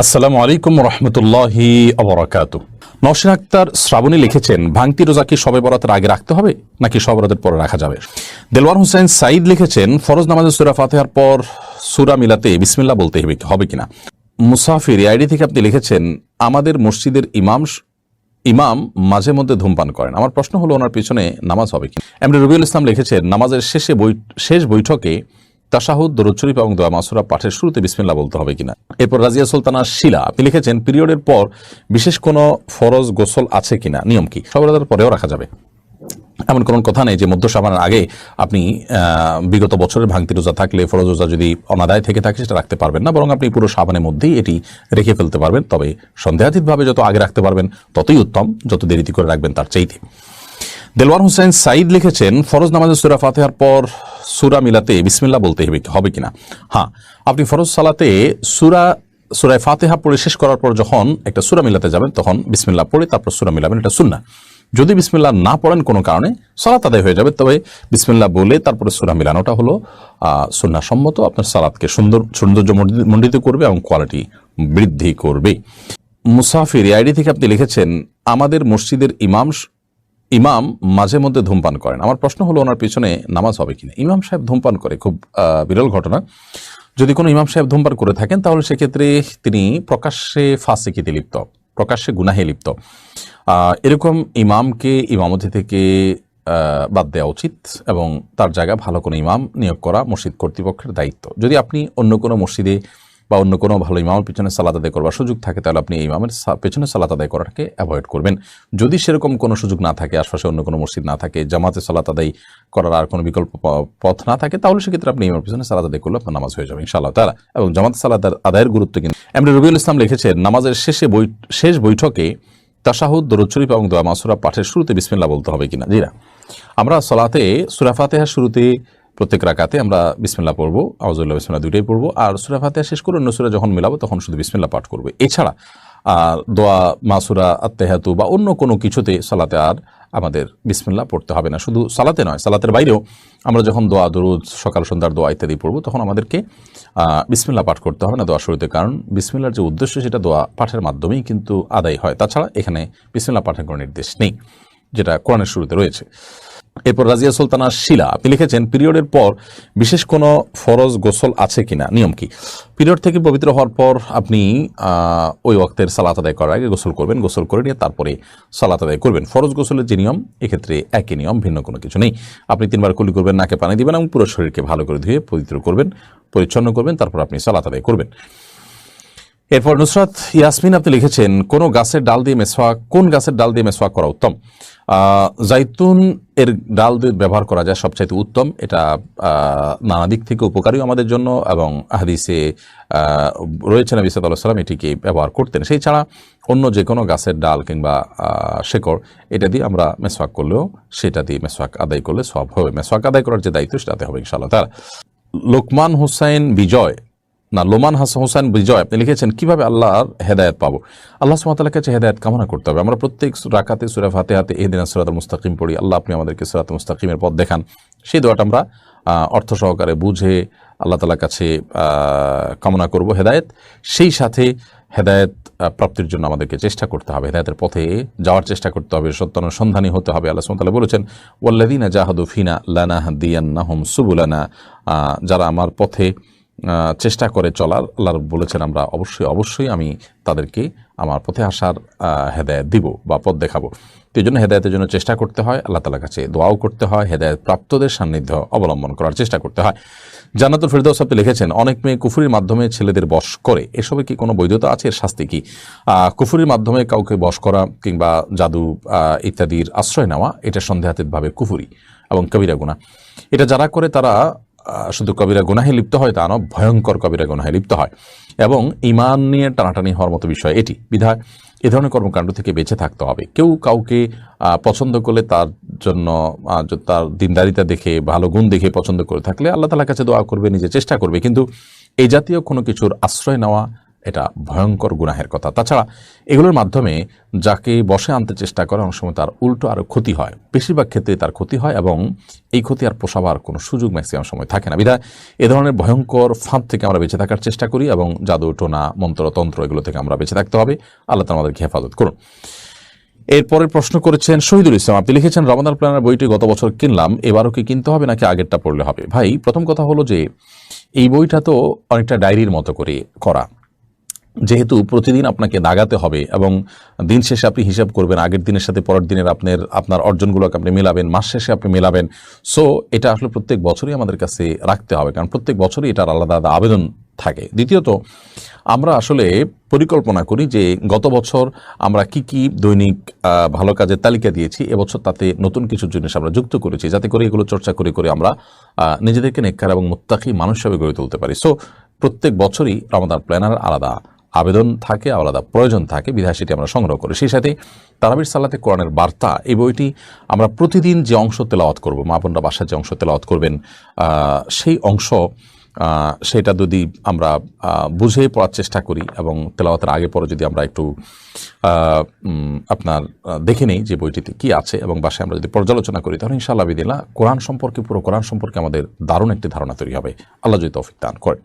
আসসালামু আলাইকুম রহমতুল্লাহি আবরাকাত নওশিন আক্তার শ্রাবণী লিখেছেন, ভাঙতি রোজা কি সবে বরাতের আগে রাখতে হবে নাকি সবে বরাতের পরে রাখা যাবে? দেলওয়ার হোসেন সাইদ লিখেছেন, ফরজ নামাজের সুরা ফাতেহার পর সুরা মিলাতে বিসমিল্লাহ বলতে হবে কিনা? মুসাফির আইডি থেকে আপনি লিখেছেন, আমাদের মসজিদের ইমাম ইমাম মাঝে মধ্যে ধূমপান করেন। আমার প্রশ্ন হলো, ওনার পিছনে নামাজ হবে কি এমনি রবিউল ইসলাম লিখেছেন, নামাজের শেষে শেষ বৈঠকে তাশাহুদ, দরুদ শরীফ এবং দোয়া মাসুরা পাঠের শুরুতে বিসমিল্লাহ বলতে হবে কিনা। এরপর রাজিয়া সুলতানা শিলা, আপনি লিখেছেন, পিরিয়ডের পর বিশেষ কোনো ফরজ গোসল আছে কিনা? নিয়ম কি? সবার পরেও রাখা যাবে। এমন কোনো কথা নেই যে মধ্য সাবানের আগে আপনি বিগত বছরের ভাঙতি রোজা থাকলে ফরজ রোজা যদি অনাদায় থেকে থাকে, সেটা রাখতে পারবেন না, বরং আপনি পুরো সাবানের মধ্যেই এটি রেখে ফেলতে পারবেন। তবে সন্দেহাতীতভাবে যত আগে রাখতে পারবেন, ততই উত্তম, যত দেরিতে করে রাখবেন, তার চাইতে। দেলওয়ার হোসেন সাইদ লিখেছেন, ফরজ নামাজের সুরা ফাতেহার পর সুরা মিলাতে বিসমিল্লা বলতে হবে হবে কিনা? হ্যাঁ আপনি ফরজ সালাতে সুরা, সুরায় ফাতেহা পড়ে শেষ করার পর যখন একটা সুরা মিলাতে যাবেন, তখন বিসমিল্লা পড়ে তারপর সুরা মিলাবেন, এটা সুন্না যদি বিসমিল্লাহ না পড়েন কোনো কারণে, সালাত আদায় হয়ে যাবে, তবে বিসমিল্লাহ বলে তারপরে সুরা মিলানোটা হলো সুন্না সম্মত, আপনার সালাদকে সুন্দর সৌন্দর্য মণ্ডিত করবে এবং কোয়ালিটি বৃদ্ধি করবে। মুসাফির আইডি থেকে আপনি লিখেছেন, আমাদের মসজিদের ইমাম ইমাম মাঝে মধ্যে ধূমপান করেন। আমার প্রশ্ন হলো, ওনার পিছনে নামাজ হবে কিনা? ইমাম সাহেব ধূমপান করে, খুব বিরল ঘটনা। যদি কোনো ইমাম সাহেব ধূমপান করে থাকেন, তাহলে সেক্ষেত্রে তিনি প্রকাশ্যে ফাঁসিকিতে লিপ্ত, প্রকাশ্যে গুনাহে লিপ্ত। এরকম ইমামকে ইমামতি থেকে বাদ দেওয়া উচিত এবং তার জায়গা ভালো কোনো ইমাম নিয়োগ করা মসজিদ কর্তৃপক্ষের দায়িত্ব। যদি আপনি অন্য কোনো মসজিদে বা অন্য কোনো ভালো ইমামের পিছনে সালাত আদায় করবার সুযোগ থাকে, তাহলে আপনি এই ইমামের পেছনে সালাত আদায় করাটাকে অ্যাভয়েড করবেন। যদি সেরকম কোনো সুযোগ না থাকে, আশপাশে অন্য কোনো মসজিদ না থাকে, জামাতে সালাত আদায় করার আর কোনো বিকল্প পথ না থাকে, তাহলে সেক্ষেত্রে আপনি ইমামের পিছনে সালাত আদায় করলে আপনার নামাজ হয়ে যাবে, ইনশাআল্লাহ তারা এবং জামাতে সালাত আদায়ের গুরুত্ব কিন্তু এমনি রবিউল ইসলাম লিখেছেন, নামাজের শেষে বই শেষ বৈঠকে তাশাহুদ, দরুদ শরীফ এবং দোয়া মাসুরা পাঠের শুরুতে বিসমিল্লাহ বলতে হবে কিনা? জি না। আমরা সলাতে সুরা ফাতেহার শুরুতে প্রত্যেক রাকাতে আমরা বিসমিল্লাহ পড়ব আউজুল্লাহ বিসমিল্লাহ দুইটাই পড়ব আর সুরা ফাতেহা শেষ করে অন্য সুরা যখন মিলাবো তখন শুধু বিসমিল্লাহ পাঠ করব। এছাড়া দোয়া মাসুরা আত্মেহাতু বা অন্য কোনো কিছুতে সালাতে আর আমাদের বিসমিল্লাহ পড়তে হবে না। শুধু সালাতে নয় সালাতের বাইরেও আমরা যখন দোয়া দরুদ সকাল সন্ধ্যার দোয়া ইত্যাদি পড়ব তখন আমাদেরকে আহ, বিসমিল্লাহ পাঠ করতে হবে না দোয়া শুরুতে। কারণ বিসমিল্লার যে উদ্দেশ্য সেটা দোয়া পাঠের মাধ্যমেই কিন্তু আদায় হয়। তাছাড়া এখানে বিসমিল্লাহ পাঠের কোনো নির্দেশ নেই যেটা কোরআনের শুরুতে রয়েছে। এরপর রাজিয়া সুলতানা শিলা, আপনি লিখেছেন, পিরিয়ডের পর বিশেষ কোনো ফরজ গোসল আছে কিনা? নিয়ম কি? পিরিয়ড থেকে পবিত্র হওয়ার পর আপনি ওই ওয়াক্তের সালাত আদায় করার আগে গোসল করবেন, গোসল করে নিয়ে তারপরে সালাত আদায় করবেন। ফরজ গোসলের যে নিয়ম, এক্ষেত্রে একই নিয়ম, ভিন্ন কোনো কিছু নেই। আপনি তিনবার কুলি করবেন, নাকে পানি দিবেন এবং পুরো শরীরকে ভালো করে ধুয়ে পবিত্র করবেন, পরিচ্ছন্ন করবেন, তারপর আপনি সালাত আদায় করবেন। এরপর নুসরাত ইয়াসমিন আপনি লিখেছেন, কোন গাছের ডাল দিয়ে মেসওয়াক কোন গাছের ডাল দিয়ে মেসওয়াক করা উত্তম? জাইতুন এর ডাল দিয়ে ব্যবহার করা যায় সবচাইতে উত্তম। এটা নানা দিক থেকে উপকারী আমাদের জন্য এবং হাদিসে রয়েছে নবী সাল্লাহ সাল্লাম এটিকে ব্যবহার করতেন। সেই ছাড়া অন্য যে কোনো গাছের ডাল কিংবা শেকড়, এটা দিয়ে আমরা মেসওয়াক করলেও সেটা দিয়ে মেসওয়াক আদায় করলে সব হবে। মেসওয়াক আদায় করার যে দায়িত্ব সেটাতে হবে ইনশাআল্লাহ তারা লোকমান হুসাইন বিজয় না লোমান হাসান হোসেন বিজয় আপনি লিখেছেন কীভাবে আল্লাহর হেদায়ত পাবো? আল্লাহ সুমাতার কাছে হেদায়ত কামনা করতে হবে। আমরা প্রত্যেক রাকাতে সুরা হাতে হাতে এই দিন সুরাত মুস্তাকিম পড়ি। আল্লাহ আপনি আমাদেরকে সুরাত মুস্তাকিমের পথ দেখান। সেই দোয়াটা আমরা অর্থ সহকারে বুঝে আল্লাহ তালার কাছে কামনা করব। হেদায়েত সেই সাথে হেদায়েত প্রাপ্তির জন্য আমাদেরকে চেষ্টা করতে হবে। হেদায়েতের পথে যাওয়ার চেষ্টা করতে হবে। সত্যানুসন্ধানী হতে হবে। আল্লাহ সুমতাল্লাহ বলেছেন ওয়াল্লাদিনা জাহাদু ফিনা লানা দিয়ান্নাহুম সুবুলানা। আহ, যারা আমার পথে চেষ্টা করে চলার, আল্লাহ বলেছেন, আমরা অবশ্যই অবশ্যই আমি তাদেরকে আমার পথে আসার হেদায়েত দিব বা পথ দেখাবো। তো এই জন্য হেদায়তের জন্য চেষ্টা করতে হয়, আল্লাহ তালার কাছে দোয়াও করতে হয়, হেদায়ত প্রাপ্তদের সান্নিধ্য অবলম্বন করার চেষ্টা করতে হয়। জান্নাতুল ফেরদৌস আপনি লিখেছেন, অনেক মেয়ে কুফুরির মাধ্যমে ছেলেদের বশ করে। এসবে কি কোনো বৈধতা আছে? এর শাস্তি কি? কুফুরির মাধ্যমে কাউকে বশ করা কিংবা জাদু ইত্যাদির আশ্রয় নেওয়া, এটা সন্দেহাতীতভাবে কুফুরি এবং কবিরা গুণা এটা যারা করে তারা শুধু কবিরা গুনাহে লিপ্ত হয় তা নয়, ভয়ঙ্কর কবিরা গুনাহে লিপ্ত হয়। এবং ইমান নিয়ে টানাটানি হওয়ার মতো বিষয় এটি। বিধায় এ ধরনের কর্মকাণ্ড থেকে বেঁচে থাকতে হবে। কেউ কাউকে পছন্দ করলে তার জন্য তার দিনদারিতা দেখে, ভালো গুণ দেখে পছন্দ করে থাকলে আল্লাহ তালার কাছে দোয়া করবে, নিজে চেষ্টা করবে। কিন্তু এই জাতীয় কোনো কিছুর আশ্রয় নেওয়া এটা ভয়ঙ্কর গুনাহের কথা। তাছাড়া এগুলোর মাধ্যমে যাকে বসে আনতে চেষ্টা করে, অনেক সময় তার উল্টো আরও ক্ষতি হয়। বেশিরভাগ ক্ষেত্রে তার ক্ষতি হয় এবং এই ক্ষতি আর পোষাবার কোনো সুযোগ ম্যাক্সিমাম সময় থাকে না। বিধায় এ ধরনের ভয়ঙ্কর ফাঁদ থেকে আমরা বেঁচে থাকার চেষ্টা করি এবং জাদু, টোনা, মন্ত্র, তন্ত্র এগুলো থেকে আমরা বেঁচে থাকতে হবে। আল্লাহ আমাদেরকে হেফাজত করুন। এরপরে প্রশ্ন করেছেন, শহীদুল ইসলাম, আপনি লিখেছেন, রমাদান প্ল্যানার বইটি গত বছর কিনলাম, এবারও কি কিনতে হবে নাকি আগেরটা পড়লে হবে? ভাই, প্রথম কথা হলো যে, এই বইটা তো অনেকটা ডায়েরির মতো করে করা। যেহেতু প্রতিদিন আপনাকে দাগাতে হবে এবং দিন শেষে আপনি হিসাব করবেন, আগের দিনের সাথে পরের দিনের আপনার আপনার অর্জনগুলোকে আপনি মেলাবেন, মাস শেষে আপনি মেলাবেন। সো এটা আসলে প্রত্যেক বছরই আমাদের কাছে রাখতে হবে, কারণ প্রত্যেক বছরই এটার আলাদা আলাদা আবেদন থাকে। দ্বিতীয়ত, আমরা আসলে পরিকল্পনা করি যে গত বছর আমরা কি কি দৈনিক ভালো কাজের তালিকা দিয়েছি, এবছর তাতে নতুন কিছু জিনিস আমরা যুক্ত করেছি, যাতে করে এগুলো চর্চা করে করে আমরা নিজেদেরকে নেককার এবং মুত্তাকি মানুষ হিসাবে গড়ে তুলতে পারি। সো প্রত্যেক বছরই রমাদান প্ল্যানার আলাদা। আবেদন থাকে, আলাদা প্রয়োজন থাকে বিধায় সেটি আমরা সংগ্রহ করি। সেই সাথে তারাবির সালাতে কোরআনের বার্তা, এই বইটি আমরা প্রতিদিন যে অংশ তেলাওয়াত করব, মা বোনরা বাসায় যে অংশ তেলাওয়াত করবেন সেই অংশ সেটা যদি আমরা বুঝে পড়ার চেষ্টা করি এবং তেলাওয়াতের আগে পরে যদি আমরা একটু আপনার দেখে নেই যে বইটিতে কি আছে এবং বাসায় আমরা যদি পর্যালোচনা করি, তাহলে ইনশাআল্লাহ বিদিল্লা কোরআন সম্পর্কে, পুরো কোরআন সম্পর্কে আমাদের দারুণ একটি ধারণা তৈরি হবে। আল্লাহ যদি তৌফিক দান করে।